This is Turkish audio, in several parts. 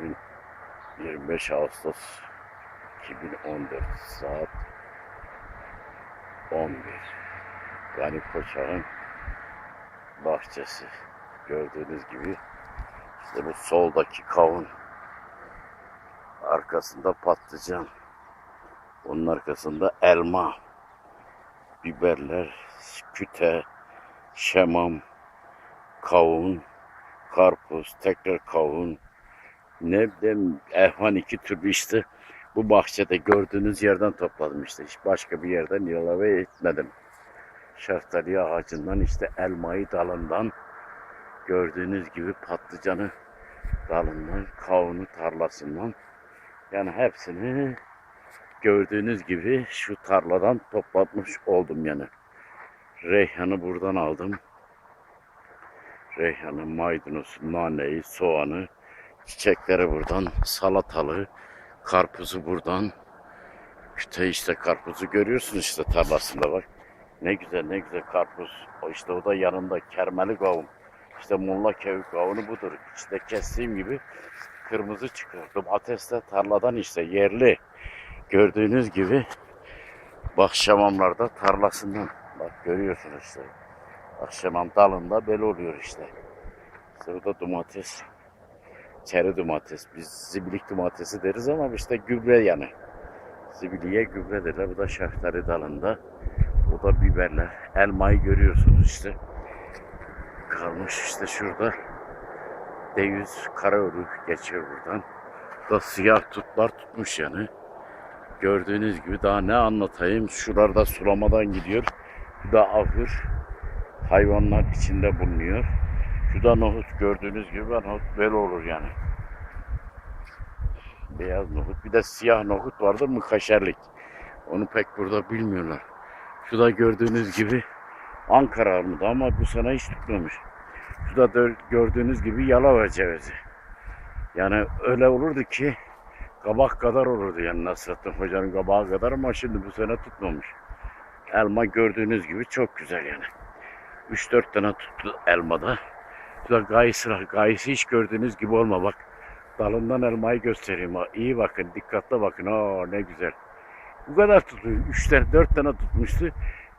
Bugün 25 Ağustos 2014 saat 11 Gani Koçak'ın bahçesi. Gördüğünüz gibi işte bu soldaki kavun. Arkasında patlıcan. Onun arkasında elma biberler küte şemam kavun karpuz tekrar kavun ne bileyim ehvan iki türlü işte bu bahçede gördüğünüz yerden topladım işte. Hiç başka bir yerden ilave etmedim. Şeftali ağacından işte elmayı dalından gördüğünüz gibi patlıcanı dalından, kavunu tarlasından yani hepsini gördüğünüz gibi şu tarladan toplatmış oldum yani. Reyhanı buradan aldım. Reyhanı, maydanozu, naneyi, soğanı, çiçekleri buradan, salatalığı, karpuzu buradan. İşte işte karpuzu görüyorsunuz işte tarlasında bak. Ne güzel ne güzel karpuz. O işte o da yanında kermeli kavun. İşte mulla kevik kavunu budur. İşte kestiğim gibi kırmızı çıkıyor. Domates de tarladan işte yerli. Gördüğünüz gibi bak şamamlarda tarlasından. Bak görüyorsunuz işte. Bak şamam dalında böyle oluyor işte. İşte bu da domates. Çeri domates. Biz zibilik domatesi deriz ama işte gübre yani. Zibiliye gübre derler. Bu da şeftali dalında. Bu da biberler. Elmayı görüyorsunuz işte. Kalmış işte şurada. D100 Karaölü geçiyor buradan. Bu da siyah tutlar tutmuş yani. Gördüğünüz gibi daha ne anlatayım. Şuralarda sulamadan gidiyor. Bu da ahır. Hayvanlar içinde bulunuyor. Şu da nohut gördüğünüz gibi nohut böyle olur yani. Beyaz nohut. Bir de siyah nohut vardır mı kaşerlik. Onu pek burada bilmiyorlar. Şu da gördüğünüz gibi Ankara armudu ama bu sene hiç tutmamış. Şu da gördüğünüz gibi Yalova cevizi. Yani öyle olurdu ki kabak kadar olurdu yani Nasrettin Hoca'nın kabağı kadar ama şimdi bu sene tutmamış. Elma gördüğünüz gibi çok güzel yani. 3-4 tane tuttu elmada. Bu da gayısı. Gayısı hiç gördüğünüz gibi olma bak. Dalından elmayı göstereyim. İyi bakın, dikkatli bakın. Aa ne güzel. Bu kadar tutuyor. 3 tane, 4 tane tutmuştu.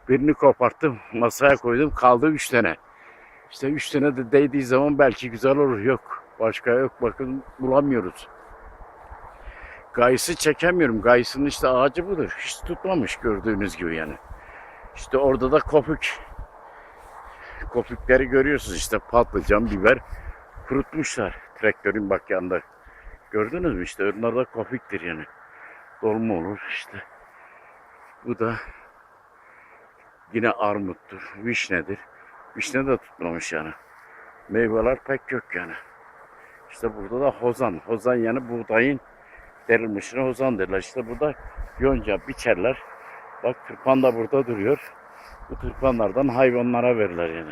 Birini koparttım, masaya koydum. Kaldı 3 tane. İşte 3 tane de değdiği zaman belki güzel olur. Yok. Başka yok. Bakın bulamıyoruz. Gayısı çekemiyorum. Gayısının işte ağacı budur. Hiç tutmamış gördüğünüz gibi yani. İşte orada da kopuk. Kopukları görüyorsunuz işte patlıcan, biber kurutmuşlar. Traktörün bak yanında. Gördünüz mü işte onlar da kopuktur yani. Dolma olur işte. Bu da yine armuttur, vişnedir. Vişne de tutmamış yani. Meyveler pek yok yani. İşte burada da hozan. Hozan yani buğdayın derilmişine hozan derler. İşte burada yonca biçerler. Bak tırpan da burada duruyor. Bu tırpanlardan hayvanlara verirler yani.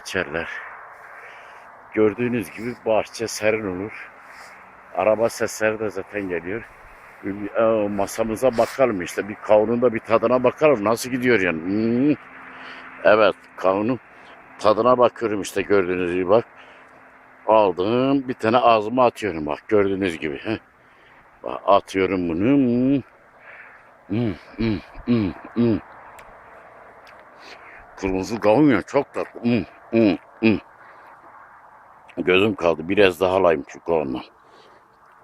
İçerler. Gördüğünüz gibi bahçe serin olur. Araba sesleri de zaten geliyor. E, masamıza bakalım işte. Bir kavunun da bir tadına bakalım. Nasıl gidiyor yani. Hmm. Evet kavunun tadına bakıyorum işte gördüğünüz gibi bak. Aldım bir tane ağzıma atıyorum bak gördüğünüz gibi. He. Bak, atıyorum bunu. Hmm. Hmm, hmm, hmm, hmm. Kırmızı kavun ya çok tatlı. Hmm, hmm, hmm. Gözüm kaldı. Biraz daha alayım şu kavundan.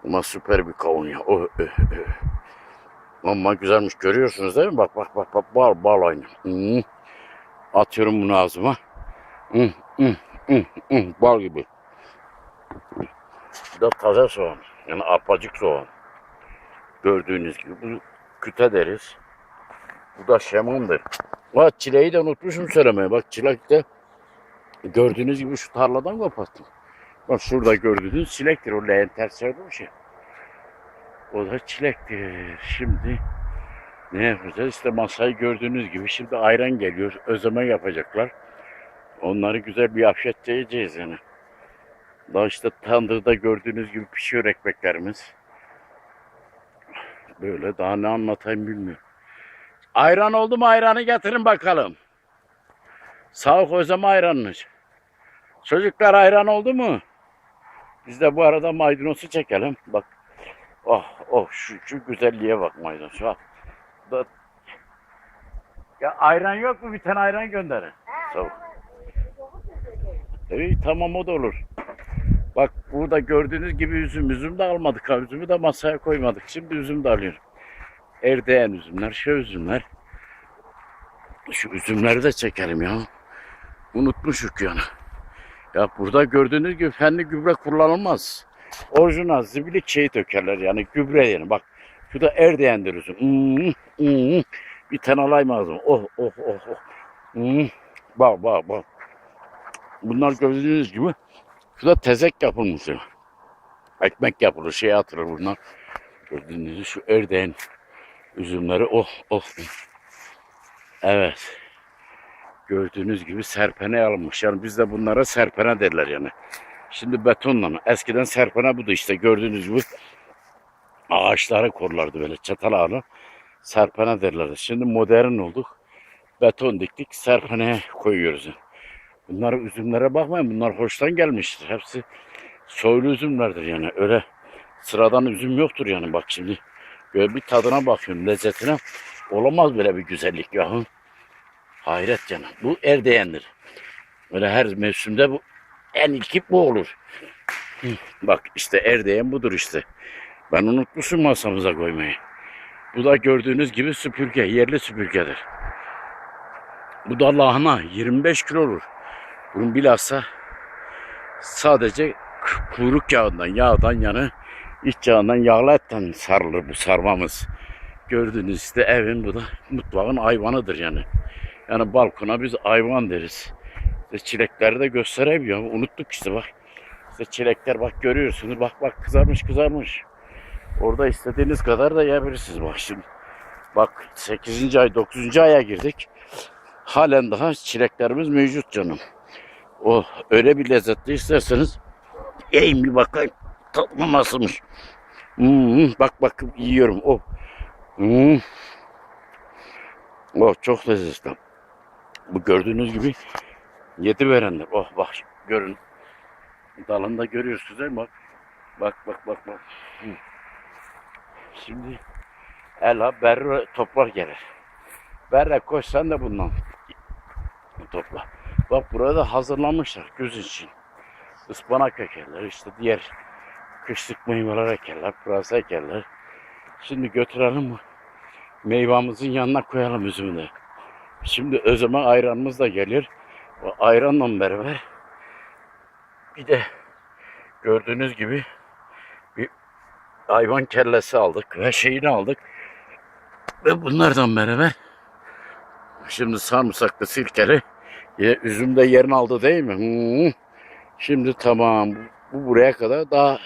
Ama süper bir kavun ya. Oh, oh, oh. Ama güzelmiş. Görüyorsunuz değil mi? Bak bak bak bak bal bal aynı. Hmm. Atıyorum bunu ağzıma. Hmm, hmm, hmm, hmm. Bal gibi. Bu da taze soğan. Yani arpacık soğan. Gördüğünüz gibi bu küte deriz. Bu da şemandır. Bak çileği de unutmuşum söylemeye. Bak çilek de gördüğünüz gibi şu tarladan koparttım. Bak şurada gördüğünüz çilektir. O leğen ters söylemiş ya. O da çilektir. Şimdi ne yapacağız? İşte masayı gördüğünüz gibi şimdi ayran geliyor. Özleme yapacaklar. Onları güzel bir afiyet yiyeceğiz yani. Daha işte tandırda gördüğünüz gibi pişiyor ekmeklerimiz. Böyle daha ne anlatayım bilmiyorum. Ayran oldu mu ayranı getirin bakalım. Sağ ol Özlem ayranınız. Çocuklar ayran oldu mu? Biz de bu arada maydanozu çekelim. Bak. Oh oh şu, şu güzelliğe bak maydanoz. Bak. Ya ayran yok mu? Bir tane ayran gönderin. Ol. İyi tamam o da olur. Bak burada gördüğünüz gibi üzüm. Üzüm de almadık. Üzümü de masaya koymadık. Şimdi üzüm de alıyorum. Erdeğen üzümler, şey üzümler. Şu üzümleri de çekelim ya. Unutmuşuk yani. Ya burada gördüğünüz gibi fenli gübre kullanılmaz. Orijinal zibilik şeyi dökerler yani gübre yani. Bak şu da erdeğendir üzüm. Hmm, hmm. Bir tane alayım ağzıma. Oh oh oh oh. Hmm. Bak bak bak. Bunlar gördüğünüz gibi şu da tezek yapılmış. ya. Ekmek yapılır, şey atılır bunlar. Gördüğünüz şu erdeğen üzümleri. Oh oh. Evet. Gördüğünüz gibi serpene alınmış. Yani bizde bunlara serpene derler yani. Şimdi betonla. Eskiden serpene budu işte gördüğünüz gibi. Ağaçları korlardı böyle çatal ağını. Serpene derlerdi. Şimdi modern olduk. Beton diktik serpeneye koyuyoruz. Bunlar üzümlere bakmayın. Bunlar hoştan gelmiştir. Hepsi soylu üzümlerdir yani. Öyle sıradan üzüm yoktur yani. Bak şimdi böyle bir tadına bakıyorum lezzetine. Olamaz böyle bir güzellik ya. Hayret canım. Bu erdeğendir. Öyle her mevsimde bu en ilki bu olur. Bak işte erdeğen budur işte. Ben unutmuşum masamıza koymayı. Bu da gördüğünüz gibi süpürge, yerli süpürgedir. Bu da lahana 25 kilo olur. Bunun bilhassa sadece kuyruk yağından, yağdan yani iç yağından, yağlı etten sarılır bu sarmamız. Gördüğünüz işte evin bu da mutfağın hayvanıdır yani. Yani balkona biz hayvan deriz. İşte çilekleri de göstereyim ya. Unuttuk işte bak. İşte çilekler bak görüyorsunuz. Bak bak kızarmış kızarmış. Orada istediğiniz kadar da yiyebilirsiniz bak şimdi. Bak 8. ay 9. aya girdik. Halen daha çileklerimiz mevcut canım. O öyle bir lezzetli isterseniz yiyin bir bakayım. Tatlım nasılmış. Hmm, bak bak yiyorum. Oh. Hmm. Oh çok lezzetli. Bu gördüğünüz gibi yedi verenler. Oh bak görün. Dalında görüyorsunuz değil mi? Bak. Bak bak bak bak. Hı. Şimdi ela berre toprak gelir. Berre koş sen de bundan topla. Bak burada hazırlamışlar göz için. Ispanak ekerler işte diğer kışlık meyveler ekerler, pırasa ekerler. Şimdi götürelim meyvamızın yanına koyalım üzümü de. Şimdi özüme ayranımız da gelir. O ayranla beraber bir de gördüğünüz gibi bir hayvan kellesi aldık ve şeyini aldık. Ve bunlardan beraber şimdi sarımsaklı sirkeli yine üzüm de yerini aldı değil mi? Hmm. Şimdi tamam bu buraya kadar daha